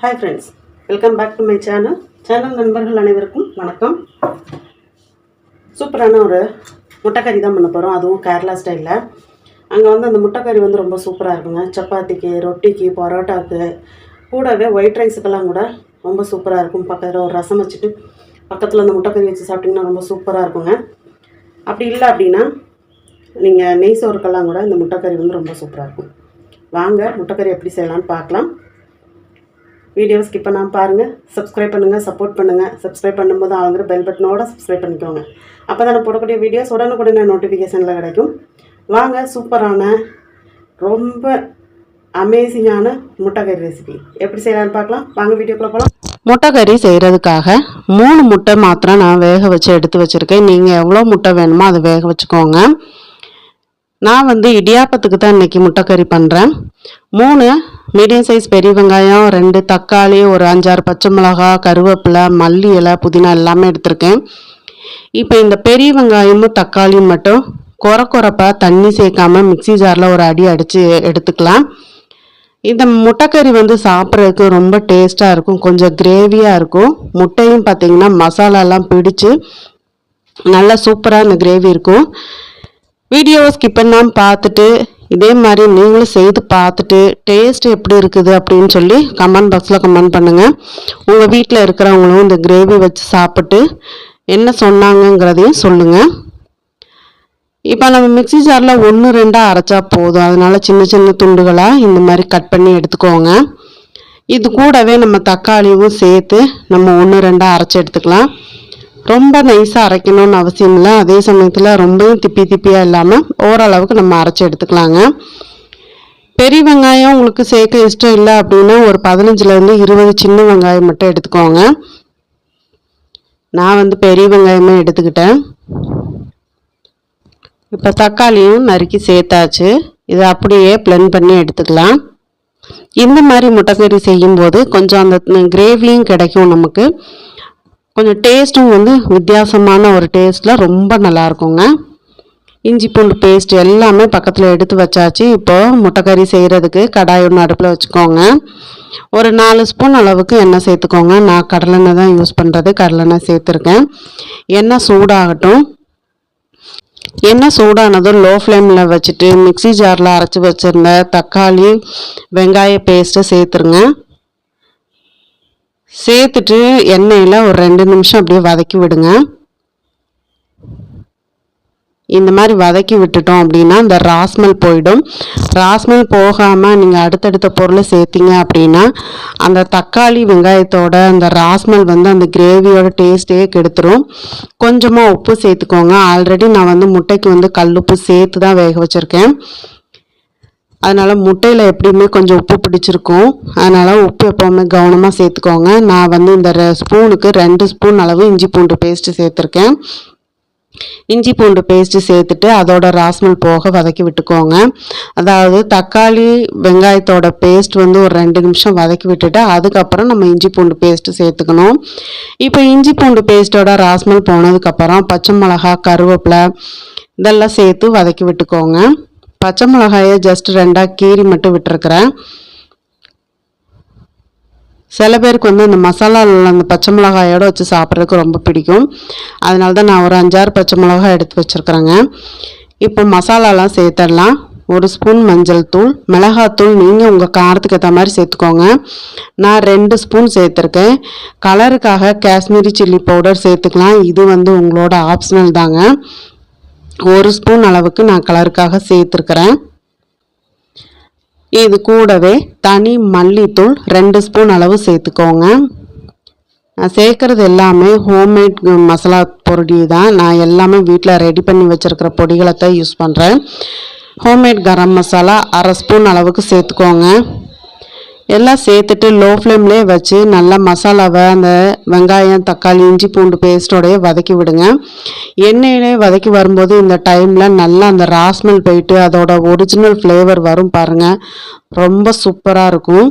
Hi friends welcome back to my channel channel நண்பர்கள் அனைவருக்கும் வணக்கம். சூப்பரான ஒரு முட்டைக்கறி தான் பண்ண போகிறோம் அதுவும் கேரளா ஸ்டைலில் அங்கே வந்து அந்த முட்டைக்கறி வந்து ரொம்ப சூப்பராக இருக்குங்க. சப்பாத்திக்கு ரொட்டிக்கு பரோட்டாக்கு கூடவே ஒயிட் ரைஸுக்கெல்லாம் கூட ரொம்ப சூப்பராக இருக்கும். பக்கத்தில் ஒரு ரசம் வச்சுட்டு பக்கத்தில் அந்த முட்டைக்கறி வச்சு சாப்பிட்டிங்கன்னா ரொம்ப சூப்பராக இருக்குங்க. அப்படி இல்லை அப்படின்னா நீங்கள் நெய் சோறுக்கெல்லாம் கூட இந்த முட்டைக்கறி வந்து ரொம்ப சூப்பராக இருக்கும். வாங்க முட்டைக்கறி எப்படி செய்யலான்னு பார்க்கலாம். வீடியோ ஸ்கிப் பண்ணாமல் பாருங்கள் சப்ஸ்கிரைப் பண்ணுங்கள் சப்போர்ட் பண்ணுங்கள் சப்ஸ்கிரைப் பண்ணும்போது ஆளுங்கிற பெல் பட்டனோட சப்ஸ்கிரைப் பண்ணிக்கோங்க. அப்போ தான் போடக்கூடிய வீடியோஸ் உடனுக்குடனே நோட்டிஃபிகேஷனில் கிடைக்கும். வாங்க சூப்பரான ரொம்ப அமேசிங்கான முட்டைக்கறி ரெசிபி எப்படி செய்யலாம்னு பார்க்கலாம். வாங்க வீடியோக்குள்ளே போகலாம் முட்டைக்கறி செய்கிறதுக்காக மூணு முட்டை மாத்திரம் நான் வேக வச்சு எடுத்து வச்சுருக்கேன். நீங்கள் எவ்வளோ முட்டை வேணுமோ அதை வேக வச்சுக்கோங்க. நான் வந்து இடியாப்பத்துக்கு தான் இன்றைக்கி முட்டைக்கறி பண்ணுறேன் மூணு மீடியம் சைஸ் பெரிய வெங்காயம் ரெண்டு தக்காளி ஒரு அஞ்சாறு பச்சை மிளகா கருவேப்பிலை மல்லி இலை புதினா எல்லாமே எடுத்திருக்கேன். இப்போ இந்த பெரிய வெங்காயமும் தக்காளியும் மட்டும் குறை குறைப்பாக தண்ணி சேர்க்காம மிக்ஸி ஜாரில் ஒரு அடி அடித்து எடுத்துக்கலாம். இந்த முட்டைக்கறி வந்து சாப்பிட்றதுக்கு ரொம்ப டேஸ்ட்டாக இருக்கும் கொஞ்சம் கிரேவியாக இருக்கும். முட்டையும் பார்த்தீங்கன்னா மசாலாலாம் பிடிச்சு நல்லா சூப்பராக இந்த கிரேவி இருக்கும். வீடியோவை ஸ்கிப் பண்ணாமல் பார்த்துட்டு இதே மாதிரி நீங்களும் செய்து பார்த்துட்டு டேஸ்ட் எப்படி இருக்குது அப்படின்னு சொல்லி கமெண்ட் பாக்ஸில் கமெண்ட் பண்ணுங்கள் உங்கள் வீட்டில் இருக்கிறவங்களும் இந்த கிரேவி வச்சு சாப்பிட்டு என்ன சொன்னாங்கங்கிறதையும் சொல்லுங்கள் இப்போ நம்ம மிக்ஸி ஜாரில் ஒன்று ரெண்டாக அரைச்சா போதும். அதனால் சின்ன சின்ன துண்டுகளாக இந்த மாதிரி கட் பண்ணி எடுத்துக்கோங்க. இது கூடவே நம்ம தக்காளியும் சேர்த்து நம்ம ஒன்று ரெண்டாக அரைச்சி எடுத்துக்கலாம். ரொம்ப நைஸாக அரைக்கணும்னு அவசியம் இல்லை. அதே சமயத்தில் ரொம்பவும் திப்பி திப்பியாக இல்லாமல் ஓரளவுக்கு நம்ம அரைச்சி எடுத்துக்கலாங்க. பெரிய வெங்காயம் உங்களுக்கு சேர்க்க இஷ்டம் இல்லை அப்படின்னா ஒரு பதினஞ்சுலேருந்து இருபது சின்ன வெங்காயம் மட்டும் எடுத்துக்கோங்க. நான் வந்து பெரிய வெங்காயமே எடுத்துக்கிட்டேன். இப்போ தக்காளியும் நறுக்கி சேர்த்தாச்சு. இதை அப்படியே பிளெண்ட் பண்ணி எடுத்துக்கலாம். இந்த மாதிரி முட்டைக்கறி செய்யும்போது கொஞ்சம் அந்த கிரேவியும் கிடைக்கும் நமக்கு. கொஞ்சம் டேஸ்ட்டும் வந்து வித்தியாசமான ஒரு டேஸ்ட்டில் ரொம்ப நல்லாயிருக்குங்க. இஞ்சி பூண்டு பேஸ்ட் எல்லாமே பக்கத்தில் எடுத்து வச்சாச்சு. இப்போது முட்டைக்கறி செய்கிறதுக்கு கடாய் ஒன்று அடுப்பில் வச்சுக்கோங்க. ஒரு நாலு ஸ்பூன் அளவுக்கு எண்ணெய் சேர்த்துக்கோங்க. நான் கடலெண்ணெய் தான் யூஸ் பண்ணுறது கடலெண்ணெய் சேர்த்துருக்கேன். எண்ணெய் சூடாகட்டும். எண்ணெய் சூடானதும் லோ ஃப்ளேமில் வச்சுட்டு மிக்ஸி ஜாரில் அரைச்சி வச்சுருந்த தக்காளி வெங்காய பேஸ்ட்டை சேர்த்துருங்க. சேர்த்துட்டு எண்ணெயில் ஒரு ரெண்டு நிமிஷம் அப்படியே வதக்கி விடுங்க. இந்த மாதிரி வதக்கி விட்டுட்டோம் அப்படின்னா இந்த ராஸ்மல் போயிடும். ராஸ்மல் போகாமல் நீங்கள் அடுத்தடுத்த பொருளை சேர்த்திங்க அப்படின்னா அந்த தக்காளி வெங்காயத்தோட அந்த ராஸ்மல் வந்து அந்த கிரேவியோட டேஸ்ட்டே கெடுத்துரும். கொஞ்சமாக உப்பு சேர்த்துக்கோங்க. ஆல்ரெடி நான் வந்து முட்டைக்கு வந்து கல்லுப்பு சேர்த்து தான் வேக வச்சுருக்கேன். அதனால் முட்டையில் எப்படியுமே கொஞ்சம் உப்பு பிடிச்சிருக்கும். அதனால் உப்பு எப்போவுமே கவனமாக சேர்த்துக்கோங்க. நான் வந்து இந்த ஸ்பூனுக்கு ரெண்டு ஸ்பூன் அளவு இஞ்சி பூண்டு பேஸ்ட்டு சேர்த்துருக்கேன். இஞ்சி பூண்டு பேஸ்ட்டு சேர்த்துட்டு அதோட ராஸ்மல் போக வதக்கி விட்டுக்கோங்க. அதாவது தக்காளி வெங்காயத்தோட பேஸ்ட் வந்து ஒரு ரெண்டு நிமிஷம் வதக்கி விட்டுட்டு அதுக்கப்புறம் நம்ம இஞ்சி பூண்டு பேஸ்ட்டு சேர்த்துக்கணும். இப்போ இஞ்சி பூண்டு பேஸ்ட்டோட ராஸ்மல் போனதுக்கப்புறம் பச்சை மிளகா கருவேப்பிலை இதெல்லாம் சேர்த்து வதக்கி விட்டுக்கோங்க. பச்சை மிளகாயை ஜஸ்ட் ரெண்டாக கீறி மட்டும் விட்டுருக்குறேன். சில பேருக்கு வந்து இந்த மசாலாவில் அந்த பச்சை மிளகாயோட வச்சு சாப்பிட்றதுக்கு ரொம்ப பிடிக்கும். அதனால தான் நான் ஒரு அஞ்சாறு பச்சை மிளகாய் எடுத்து வச்சுருக்குறேங்க. இப்போ மசாலாலாம் சேர்த்துடலாம். ஒரு ஸ்பூன் மஞ்சள் தூள் மிளகாத்தூள் நீங்கள் உங்கள் காரத்துக்கு ஏற்ற மாதிரி சேர்த்துக்கோங்க. நான் ரெண்டு ஸ்பூன் சேர்த்துருக்கேன். கலருக்காக காஷ்மீரி சில்லி பவுடர் சேர்த்துக்கலாம். இது வந்து உங்களோட ஆப்ஷனல் தாங்க. ஒரு ஸ்பூன் அளவுக்கு நான் கலருக்காக சேர்த்துருக்குறேன். இது கூடவே தனி மல்லித்தூள் ரெண்டு ஸ்பூன் அளவு சேர்த்துக்கோங்க. நான் சேர்க்குறது எல்லாமே ஹோம்மேட் மசாலா பொடி தான். நான் எல்லாமே வீட்டில் ரெடி பண்ணி வச்சுருக்கிற பொடிகளை தான் யூஸ் பண்ணுறேன் ஹோம்மேட் கரம் மசாலா அரை ஸ்பூன் அளவுக்கு சேர்த்துக்கோங்க. எல்லாம் சேர்த்துட்டு லோ ஃப்ளேம்லேயே வச்சு நல்லா மசாலாவை அந்த வெங்காயம் தக்காளி இஞ்சி பூண்டு பேஸ்ட்டோடையே வதக்கி விடுங்க. எண்ணெயிலே வதக்கி வரும்போது இந்த டைமில் நல்லா அந்த ராஸ்மெல் போயிட்டு அதோட ஒரிஜினல் ஃப்ளேவர் வரும் பாருங்கள் ரொம்ப சூப்பராக இருக்கும்.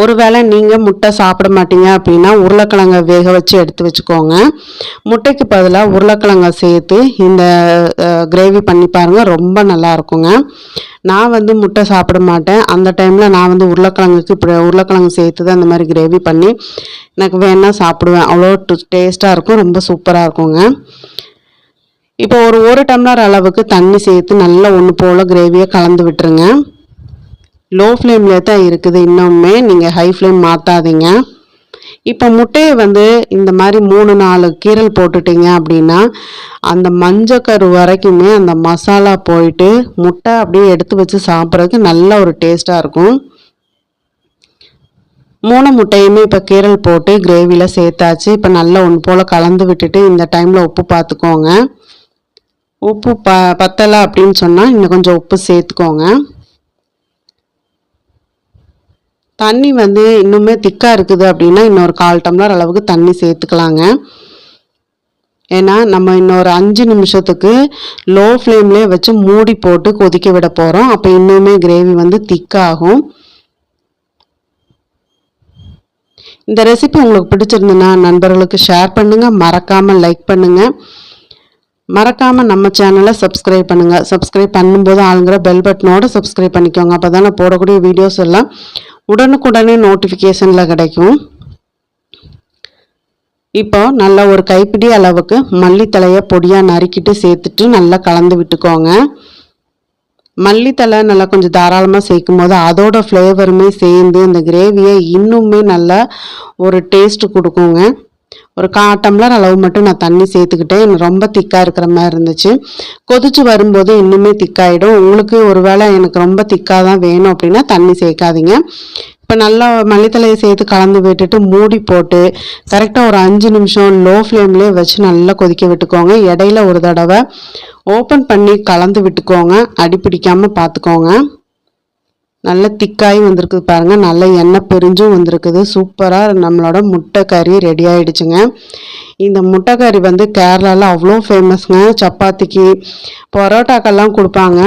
ஒருவேளை நீங்கள் முட்டை சாப்பிட மாட்டீங்க அப்படின்னா உருளைக்கிழங்கை வேக வச்சு எடுத்து வச்சுக்கோங்க. முட்டைக்கு பதிலாக உருளைக்கிழங்கை சேர்த்து இந்த கிரேவி பண்ணி பாருங்கள் ரொம்ப நல்லா இருக்குங்க. நான் வந்து முட்டை சாப்பிட மாட்டேன். அந்த டைமில் நான் வந்து உருளைக்கிழங்குக்கு இப்படி உருளைக்கிழங்கு சேர்த்து தான் இந்த மாதிரி கிரேவி பண்ணி எனக்கு வேணால் சாப்பிடுவேன். அவ்வளோ டேஸ்ட்டாக இருக்கும் ரொம்ப சூப்பராக இருக்குங்க. இப்போ ஒரு ஒரு டம்ளர் அளவுக்கு தண்ணி சேர்த்து நல்லா ஒன்று போல் கிரேவியை கலந்து விட்டுருங்க. லோ ஃப்ளேமில் தான் இருக்குது. இன்னுமே நீங்கள் ஹை ஃப்ளேம் மாற்றாதீங்க இப்போ முட்டையை வந்து இந்த மாதிரி மூணு நாலு கீரல் போட்டுட்டீங்க அப்படின்னா அந்த மஞ்சக்கரு வரைக்குமே அந்த மசாலா போயிட்டு முட்டை அப்படியே எடுத்து வச்சு சாப்பிட்றதுக்கு நல்ல ஒரு டேஸ்ட்டாக இருக்கும். மூணு முட்டையுமே இப்போ கீரல் போட்டு கிரேவியில் சேர்த்தாச்சு. இப்போ நல்லா ஒன்று போல் கலந்து விட்டுட்டு இந்த டைமில் உப்பு பார்த்துக்கோங்க உப்பு ப பத்தலை அப்படின்னு சொன்னால் இன்னும் கொஞ்சம் உப்பு சேர்த்துக்கோங்க. தண்ணி வந்து இன்னுமே திக்காக இருக்குது அப்படின்னா இன்னொரு கால் டம்ளர் அளவுக்கு தண்ணி சேர்த்துக்கலாங்க. ஏன்னா நம்ம இன்னொரு அஞ்சு நிமிஷத்துக்கு லோ ஃப்ளேம்லேயே வச்சு மூடி போட்டு கொதிக்க விட போகிறோம் அப்போ இன்னுமே கிரேவி வந்து திக்காகும். இந்த ரெசிபி உங்களுக்கு பிடிச்சிருந்துன்னா நண்பர்களுக்கு ஷேர் பண்ணுங்கள் மறக்காமல் லைக் பண்ணுங்கள் மறக்காமல் நம்ம சேனலை சப்ஸ்கிரைப் பண்ணுங்கள் சப்ஸ்கிரைப் பண்ணும்போது ஆளுங்கிற பெல் பட்டனோட சப்ஸ்கிரைப் பண்ணிக்கோங்க. அப்போ தான் நான் போடக்கூடிய வீடியோஸ் எல்லாம் உடனுக்குடனே நோட்டிஃபிகேஷனில் கிடைக்கும். இப்போ நல்லா ஒரு கைப்பிடி அளவுக்கு மல்லித்தலையை பொடியாக நறுக்கிட்டு சேர்த்துட்டு நல்லா கலந்து விட்டுக்கோங்க. மல்லித்தலை நல்லா கொஞ்சம் தாராளமாக சேர்க்கும் போது அதோட ஃப்ளேவருமே சேர்ந்து அந்த கிரேவியை இன்னுமே நல்லா ஒரு டேஸ்ட்டு கொடுக்குங்க. ஒரு கா டம்ளர் அளவு மட்டும் நான் தண்ணி சேர்த்துக்கிட்டேன் எனக்கு ரொம்ப திக்காக இருக்கிற மாதிரி இருந்துச்சு. கொதிச்சு வரும்போது இன்னுமே திக்காயிடும். உங்களுக்கு ஒருவேளை எனக்கு ரொம்ப திக்காக தான் வேணும் அப்படின்னா தண்ணி சேர்க்காதீங்க. இப்போ நல்லா மல்லித்தலையை சேர்த்து கலந்து விட்டுட்டு மூடி போட்டு கரெக்டாக ஒரு அஞ்சு நிமிஷம் லோ ஃப்ளேம்லேயே வச்சு நல்லா கொதிக்க விட்டுக்கோங்க. இடையில ஒரு தடவை ஓப்பன் பண்ணி கலந்து விட்டுக்கோங்க. அடி பிடிக்காமல் பார்த்துக்கோங்க. நல்ல திக்காயும் வந்திருக்குது பாருங்க. நல்ல எண்ணெய் பிரிஞ்சும் வந்திருக்குது. சூப்பராக நம்மளோட முட்டை கறி ரெடி ஆகிடுச்சுங்க இந்த முட்டை கறி வந்து கேரளாவில் அவ்வளோ ஃபேமஸ்ங்க சப்பாத்திக்கு பரோட்டாக்கெல்லாம் கொடுப்பாங்க.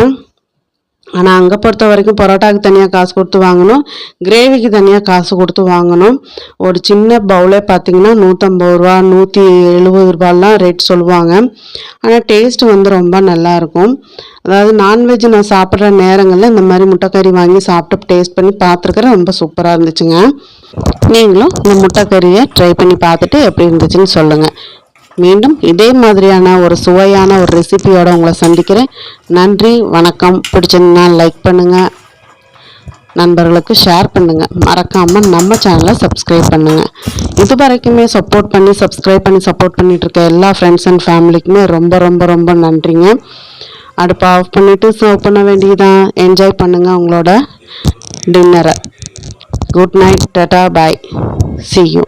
ஆனால் அங்கே பொறுத்த வரைக்கும் பரோட்டாவுக்கு தனியாக காசு கொடுத்து வாங்கணும். கிரேவிக்கு தனியாக காசு கொடுத்து வாங்கணும். ஒரு சின்ன பவுலே பார்த்தீங்கன்னா நூற்றம்பது ரூபா நூற்றி எழுபது ரூபாலாம் ரேட் சொல்லுவாங்க. ஆனால் டேஸ்ட் வந்து ரொம்ப நல்லா இருக்கும். அதாவது நான்வெஜ் நான் சாப்பிட்ற நேரங்களில் இந்த மாதிரி முட்டைக்கறி வாங்கி சாப்பிட்டு டேஸ்ட் பண்ணி பார்த்துருக்குறேன் ரொம்ப சூப்பராக இருந்துச்சுங்க. நீங்களும் இந்த முட்டைக்கறியை ட்ரை பண்ணி பார்த்துட்டு எப்படி இருந்துச்சுன்னு சொல்லுங்கள் மீண்டும் இதே மாதிரியான ஒரு சுவையான ஒரு ரெசிபியோடு உங்களை சந்திக்கிறேன். நன்றி வணக்கம். பிடிச்சிருந்தா லைக் பண்ணுங்கள் நண்பர்களுக்கு ஷேர் பண்ணுங்கள் மறக்காமல் நம்ம சேனலை சப்ஸ்கிரைப் பண்ணுங்கள் இது வரைக்குமே சப்போர்ட் பண்ணி சப்ஸ்கிரைப் பண்ணி சப்போர்ட் பண்ணிகிட்டு இருக்க எல்லா ஃப்ரெண்ட்ஸ் அண்ட் ஃபேமிலிக்குமே ரொம்ப ரொம்ப ரொம்ப நன்றிங்க. அடுப்பு ஆஃப் பண்ணிவிட்டு சர்வ் பண்ண வேண்டியதான் என்ஜாய் பண்ணுங்கள் உங்களோட டின்னரை good night tata bye see you